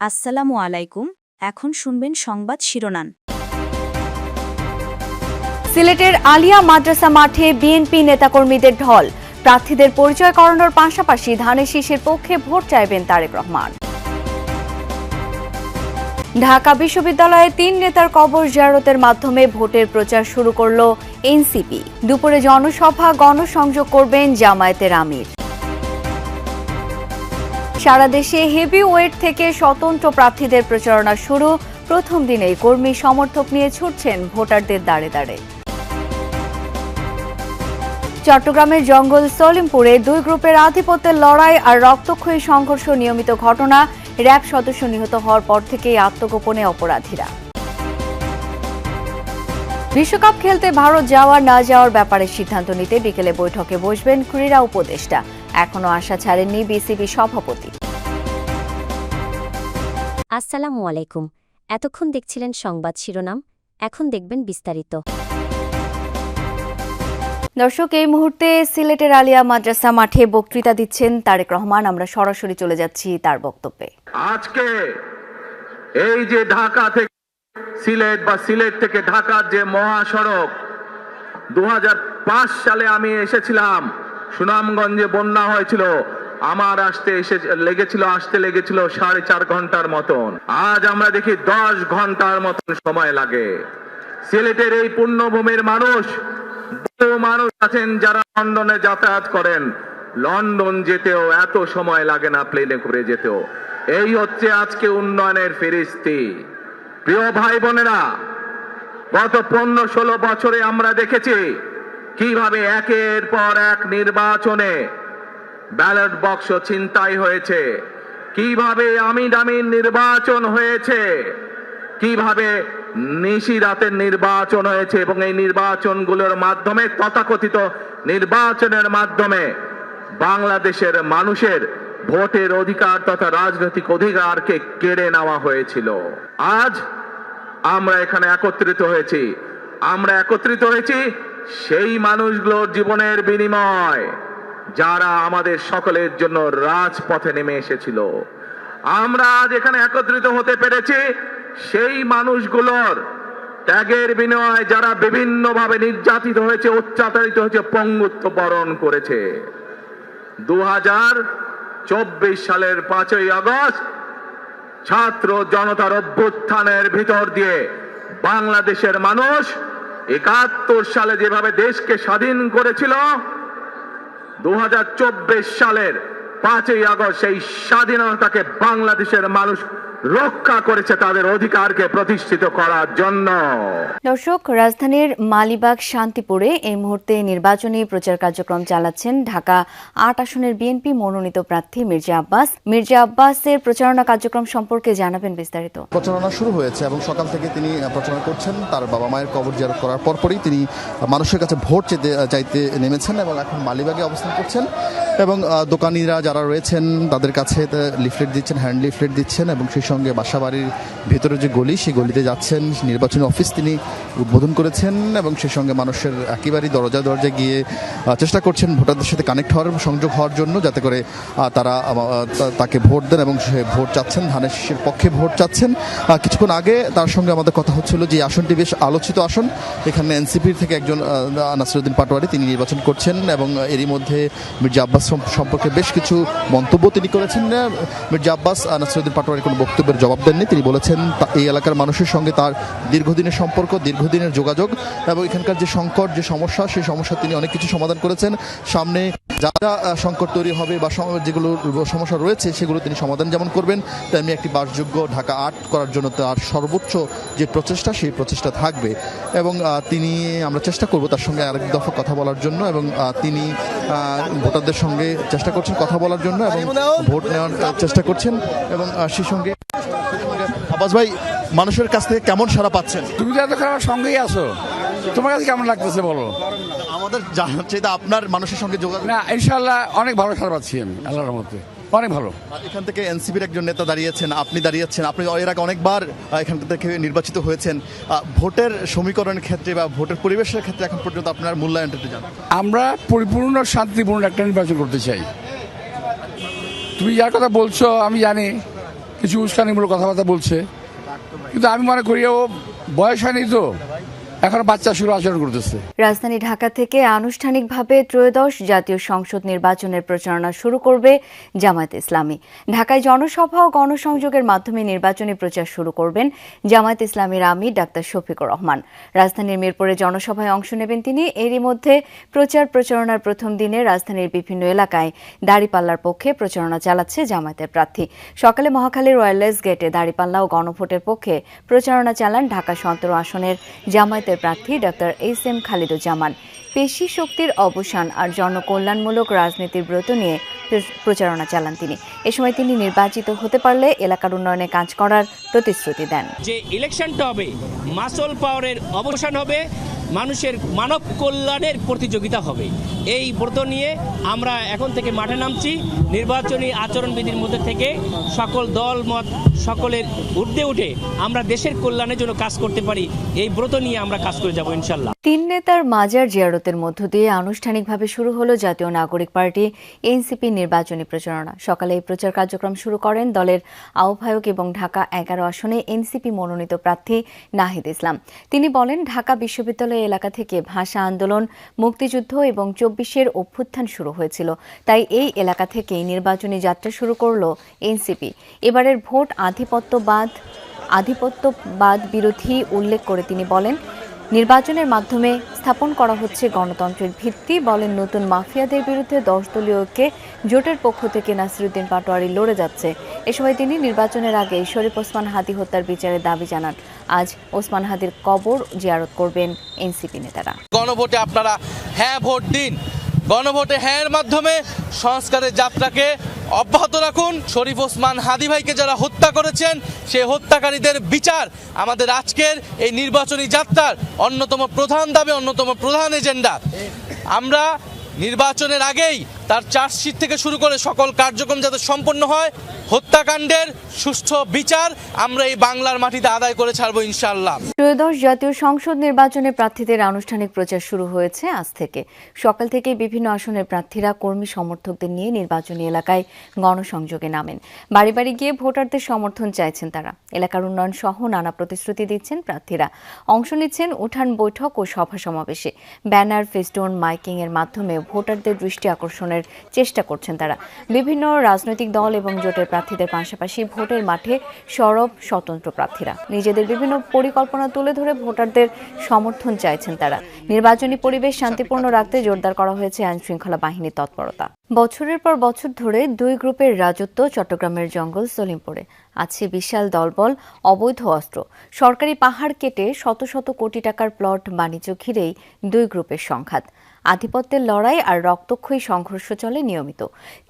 আসসালামু আলাইকুম, এখন শুনবেন সংবাদ শিরোনাম। সিলেটের আলিয়া মাদ্রাসা মাঠে বিএনপি নেতাকর্মীদের ঢল। প্রার্থীদের পরিচয় করানোর পাশাপাশি ধানের শীষের পক্ষে ভোট চাইবেন তারেক রহমান। ঢাকা বিশ্ববিদ্যালয়ে তিন নেতার কবর জিয়ারতের মাধ্যমে ভোটের প্রচার শুরু করল এনসিপি। দুপুরে জনসভা গণসংযোগ করবেন জামায়াতের আমির। সারা দেশে হেভি ওয়েট থেকে স্বতন্ত্র প্রার্থীদের প্রচারণা শুরু। প্রথম দিনেই কর্মী সমর্থক নিয়ে ছুটছেন ভোটারদের দাঁড়ে দাঁড়ে। চট্টগ্রামের জঙ্গল সলিমপুরে দুই গ্রুপের আধিপত্যের লড়াই আর রক্তক্ষয়ী সংঘর্ষ নিয়মিত ঘটনা। র্যাব সদস্য নিহত হওয়ার পর থেকেই আত্মগোপনে অপরাধীরা। বিশ্বকাপ খেলতে ভারত যাওয়ার না যাওয়ার ব্যাপারে সিদ্ধান্ত নিতে বিকেলে বৈঠকে বসবেন ক্রীড়া উপদেষ্টা। এখনও আশা ছাড়েননি বিসিবি সভাপতি। আসসালামু আলাইকুম। এতক্ষণ দেখছিলেন সংবাদ শিরোনাম এখন দেখবেন বিস্তারিত। দর্শক এই মুহূর্তে সিলেটের আলিয়া মাদ্রাসা মাঠে বক্তৃতা দিচ্ছেন তারেক রহমান। আমরা সরাসরি চলে যাচ্ছি তার বক্তব্যে। আজকে এই যে ঢাকা থেকে সিলেট বা সিলেট থেকে ঢাকার যে মহাসড়ক দু হাজার পাঁচ সালে আমি এসেছিলাম। সুনামগঞ্জে বন্যা হয়েছিল। আমার আসতে এসে লেগেছিল, আসতে লেগেছিল সাড়ে চার ঘণ্টার মতন। আজ আমরা দেখি দশ ঘণ্টার মতন সময় লাগে। সিলেটের এই পুণ্যভূমির মানুষ মানুষ আছেন যারা লন্ডনে যাতায়াত করেন। লন্ডন যেতেও এত সময় লাগে না প্লেনে করে যেতেও। এই হচ্ছে আজকে উন্নয়নের ফেরিস্তি। প্রিয় ভাই বোনেরা, গত পনেরো ষোলো বছরে আমরা দেখেছি কীভাবে একের পর এক নির্বাচনে ব্যালট বক্স ছিনতাই হয়েছে? কীভাবে আমিন আমিন নির্বাচন হয়েছে? কীভাবে নিশি রাতের নির্বাচন হয়েছে এবং এই নির্বাচনগুলোর মাধ্যমে তথাকথিত নির্বাচনের মাধ্যমে বাংলাদেশের মানুষের ভোটের অধিকার তথা রাজনৈতিক অধিকারকে কেড়ে নেওয়া হয়েছিল। আজ আমরা এখানে একত্রিত হয়েছি। আমরা একত্রিত হয়েছি সেই মানুষগুলোর জীবনের বিনিময় যারা আমাদের সকলের জন্য রাজপথে নেমে এসেছিল। আমরা আজ এখানে একত্রিত হতে পেরেছি, সেই মানুষগুলোর ত্যাগের বিনিময়ে যারা বিভিন্নভাবে নির্যাতিত হয়েছে অত্যাচারিত হয়েছে, পঙ্গুত্ব বরণ করেছে। দু চব্বিশ সালের পাঁচই আগস্ট ছাত্র জনতার অভ্যুত্থানের ভিতর দিয়ে বাংলাদেশের মানুষ একাত্তর সালে যেভাবে দেশকে স্বাধীন করেছিল দু হাজার চব্বিশ সালের পাঁচই আগস্ট সেই স্বাধীনতাকে বাংলাদেশের মানুষ রক্ষা করেছে তাদের অধিকারকে প্রতিষ্ঠিত করার জন্য। দর্শক রাজধানীর মালিবাগ শান্তিপুরে এই মুহূর্তে নির্বাচনী প্রচার কার্যক্রম চালাচ্ছেন ঢাকা আট আসনের বিএনপি মনোনীত প্রার্থী মির্জা আব্বাস। মির্জা আব্বাসের প্রচারণা কার্যক্রম সম্পর্কে জানাবেন বিস্তারিত। প্রচারণা শুরু হয়েছে এবং সকাল থেকে তিনি প্রচারণা করছেন। তার বাবা মায়ের কবর জিয়ারত করার পরপরই তিনি মানুষের কাছে ভোট চেতে চাইতে নেমেছেন এবং এখন মালিবাগে অবস্থান করছেন। এবং আহ, দোকানিরা যারা রয়েছেন তাদের কাছে লিফলেট দিচ্ছেন হ্যান্ড লিফলেট দিচ্ছেন এবং সেই সঙ্গে বাসাবাড়ির ভেতরে যে গলি, সেই গলিতে যাচ্ছেন নির্বাচনী অফিস তিনি উদ্বোধন করেছেন এবং সেই সঙ্গে মানুষের একেবারেই দরজা দরজা গিয়ে চেষ্টা করছেন ভোটারদের সাথে কানেক্ট হওয়ার, সংযোগ হওয়ার জন্য যাতে করে তারা তাকে ভোট দেন এবং সে ভোট চাচ্ছেন, ধানের পক্ষে ভোট চাচ্ছেন। কিছুক্ষণ আগে তার সঙ্গে আমাদের কথা হচ্ছিল যে আসনটি বেশ আলোচিত আসন। এখানে এনসিপির থেকে একজন নাসিরুদ্দিন পাটোয়ারি তিনি নির্বাচন করছেন এবং এরই মধ্যে মির্জা আব্বাস সম্পর্কে বেশ কিছু মন্তব্য তিনি করেছেন। মির্জা আব্বাস নাসিরুদ্দিন পাটোয়ারি কোনো বক্তব্যের জবাব দেননি। তিনি বলেছেন এই এলাকার মানুষের সঙ্গে তার দীর্ঘদিনের সম্পর্ক দীর্ঘদিনের যোগাযোগ এবং এখানকার যে সংকট যে সমস্যা সেই সমস্যা তিনি অনেক কিছু সমাধান করেছেন। সামনে যা যা সংকট তৈরি হবে বা যেগুলো সমস্যা রয়েছে সেগুলো তিনি সমাধান যেমন করবেন তেমনি একটি বাসযোগ্য ঢাকা আর্ট করার জন্য তার সর্বোচ্চ যে প্রচেষ্টা সেই প্রচেষ্টা থাকবে। এবং তিনি আমরা চেষ্টা করব তার সঙ্গে আরেক দফা কথা বলার জন্য এবং তিনি ভোটারদের সঙ্গে চেষ্টা করছেন কথা বলার জন্য এবং ভোট নেওয়ার চেষ্টা করছেন এবং সেই সঙ্গে আব্বাস ভাই মানুষের কাছ থেকে কেমন সারা পাচ্ছেন? তুমি তো এতক্ষণ আমার সঙ্গেই আছো। তোমার কাছে কেমন লাগতেছে বলো? আমাদের চাইতে আপনার মানুষের সঙ্গে যোগাযোগ না ইনশাল্লাহ অনেক ভালো সারা পাচ্ছি আমি আল্লাহর মধ্যে অনেক ভালো। এখান থেকে এনসিপির একজন নেতা দাঁড়িয়েছেন আপনি দাঁড়িয়েছেন। আপনি এর আগে অনেকবার এখান থেকে নির্বাচিত হয়েছেন। ভোটের সমীকরণের ক্ষেত্রে বা ভোটের পরিবেশের ক্ষেত্রে এখন পর্যন্ত আপনার মূল্যায়নটা একটু জানান। আমরা পরিপূর্ণ শান্তিপূর্ণ একটা নির্বাচন করতে চাই। তুমি যার কথা বলছো আমি জানি। কিছু উস্কানিমূলক কথাবার্তা বলছে। কিন্তু আমি মনে করি ও বয়স হয়নি তো। এখন বাচ্চা শুরু আচরণ করতেছে। রাজধানী ঢাকা থেকে আনুষ্ঠানিকভাবে ত্রয়োদশ জাতীয় সংসদ নির্বাচনের প্রচারণা শুরু করবে জামায়াত ইসলামী। ঢাকায় জনসভা ও গণসংযোগের মাধ্যমে নির্বাচনী প্রচার শুরু করবেন জামায়াত ইসলামীর আমির ডাক্তার শফিকুর রহমান। রাজধানীর মিরপুরে জনসভায় অংশ নেবেন তিনি। এরই মধ্যে প্রচার প্রচারণার প্রথম দিনে রাজধানীর বিভিন্ন এলাকায় দাড়িপাল্লার পক্ষে প্রচারণা চালাচ্ছে জামায়াতের প্রার্থী। সকালে মহাখালীর ওয়্যারলেস গেটে দাড়িপাল্লা ও গণভোটের পক্ষে প্রচারণা চালান ঢাকা সতেরো আসনের জামায়াতের প্রার্থী ডক্টর এস এম খালিদুজ্জামান। পেশি শক্তির অবসান আর জনকল্যাণমূলক রাজনীতির ব্রত নিয়ে প্রচারণা চালান তিনি। এ সময় তিনি নির্বাচিত হতে পারলে এলাকার উন্নয়নে কাজ করার প্রতিশ্রুতি দেন। যে ইলেকশনটা হবে, মাসল পাওয়ারের অবসান হবে মানুষের মানব কল্যাণের প্রতিযোগিতা হবে। এই ব্রত নিয়ে আমরা এখন থেকে মাঠে নামছি। নির্বাচনী আচরণবিধির মধ্যে থেকে সকল দল, মত, সকলের ঊর্ধ্বে উঠে আমরা দেশের কল্যাণের জন্য কাজ করতে পারি। এই ব্রত নিয়ে আমরা কাজ করে যাব ইনশাল্লাহ। তিন নেতার মাজার জিয়ারতের মধ্য দিয়ে আনুষ্ঠানিকভাবে শুরু হলো জাতীয় নাগরিক পার্টি এনসিপি নির্বাচনী প্রচারণা। সকালে এই প্রচার কার্যক্রম শুরু করেন দলের আহ্বায়ক এবং ঢাকা এগারো আসনে এনসিপি মনোনীত প্রার্থী নাহিদ ইসলাম। তিনি বলেন, ঢাকা বিশ্ববিদ্যালয় এলাকা থেকে ভাষা আন্দোলন, মুক্তিযুদ্ধ এবং চব্বিশের অভ্যুত্থান শুরু হয়েছিল। তাই এই এলাকা থেকেই নির্বাচনী যাত্রা শুরু করল এনসিপি। এবারের ভোট আধিপত্যবাদ আধিপত্যবাদ বিরোধী উল্লেখ করে তিনি বলেন নির্বাচনের মাধ্যমে স্থাপন করা হচ্ছে গণতন্ত্রের ভিত্তি, বলেন নতুন মাফিয়াদের বিরুদ্ধে দশ দলীয়কে জোটের পক্ষ থেকে নাসিরুদ্দিন পাটোয়ারি লড়ে যাচ্ছে। এ সময় তিনি নির্বাচনের আগে শরীফ ওসমান হাদি হত্যার বিচারের দাবি জানান। আজ ওসমান হাদির কবর জিয়ারত করবেন এনসিপি নেতারা। গণভোটে আপনারা হ্যাঁ ভোট দিন। গণভোটে হ্যাঁ এর মাধ্যমে সংস্কারের যাত্রাকে অব্যাহত রাখুন। শরীফ ওসমান হাদি ভাইকে যারা হত্যা করেছেন, সেই হত্যাকারীদের বিচার আমাদের আজকের এই নির্বাচনী যাত্রার অন্যতম প্রধান দাবি, অন্যতম প্রধান এজেন্ডা। আমরা নির্বাচনের আগেই তার চার্জশিট থেকে শুরু করে সকল কার্যক্রম যাতে সম্পন্ন হয়, হত্যাকাণ্ডের সুষ্ঠু বিচার আমরা এই বাংলার মাটিতে আদায় করে ছাড়বো ইনশাল্লাহ ত্রয়োদশ জাতীয় সংসদ নির্বাচনে প্রার্থীদের আনুষ্ঠানিক প্রচার শুরু হয়েছে আজ থেকে। সকাল থেকে বিভিন্ন আসনের প্রার্থীরা কর্মী সমর্থকদের নিয়ে নির্বাচনী এলাকায় গণসংযোগে নামেন। বাড়ি বাড়ি গিয়ে ভোটারদের সমর্থন চাইছেন তারা। এলাকার উন্নয়ন সহ নানা প্রতিশ্রুতি দিচ্ছেন প্রার্থীরা। অংশ নিচ্ছেন উঠান বৈঠক ও সভা সমাবেশে। ব্যানার, ফেস্টোন মাইকিং এর মাধ্যমে ভোটারদের দৃষ্টি আকর্ষণের চেষ্টা করছেন তারা। বিভিন্ন রাজনৈতিক দল এবং জোটের প্রার্থীদের পাশাপাশি ভোটের মাঠে সরব স্বতন্ত্র প্রার্থীরা। নিজেদের বিভিন্ন পরিকল্পনা তুলে ধরে ভোটারদের সমর্থন চাইছেন তারা। নির্বাচনী পরিবেশ শান্তিপূর্ণ রাখতে জোরদার করা হয়েছে আইন শৃঙ্খলা বাহিনীর তৎপরতা। বছরের পর বছর ধরে দুই গ্রুপের রাজত্ব চট্টগ্রামের জঙ্গল সলিমপুরে। আছে বিশাল দলবল, অবৈধ অস্ত্র। সরকারি পাহাড় কেটে শত শত কোটি টাকার প্লট বাণিজ্য ঘিরেই দুই গ্রুপের সংঘাত। আধিপত্যের লড়াই আর রক্তক্ষয়ী সংঘর্ষ চলে নিয়মিত।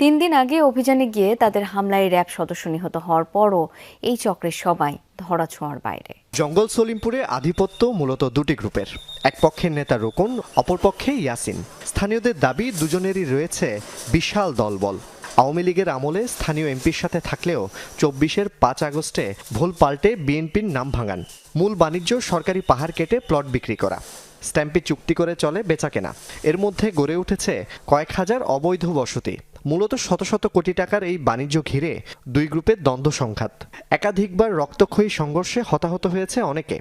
তিন দিন আগে অভিযানে গিয়ে তাদের হামলায় র্যাব সদস্য নিহত হওয়ার পরও এই চক্রের সবাই ধরাছোঁয়ার বাইরে। জঙ্গল সলিমপুরে আধিপত্য মূলত দুটি গ্রুপের। এক পক্ষের নেতা রোকন, অপর পক্ষে ইয়াসিন। স্থানীয়দের দাবি, দুজনেরই রয়েছে বিশাল দলবল। আওয়ামী লীগের আমলে স্থানীয় এমপির সাথে থাকলেও চব্বিশের পাঁচ আগস্টে ভুল পাল্টে বিএনপির নাম ভাঙান। মূল বাণিজ্য সরকারি পাহাড় কেটে প্লট বিক্রি করা। স্ট্যাম্পে চুক্তি করে চলে বেচাকেনা। এর মধ্যে গড়ে উঠেছে কয়েক হাজার অবৈধ বসতি। মূলত শত শত কোটি টাকার এই বাণিজ্য ঘিরে দুই গ্রুপের দ্বন্দ্ব সংঘাত। একাধিকবার রক্তক্ষয়ী সংঘর্ষে হতাহত হয়েছে অনেকে।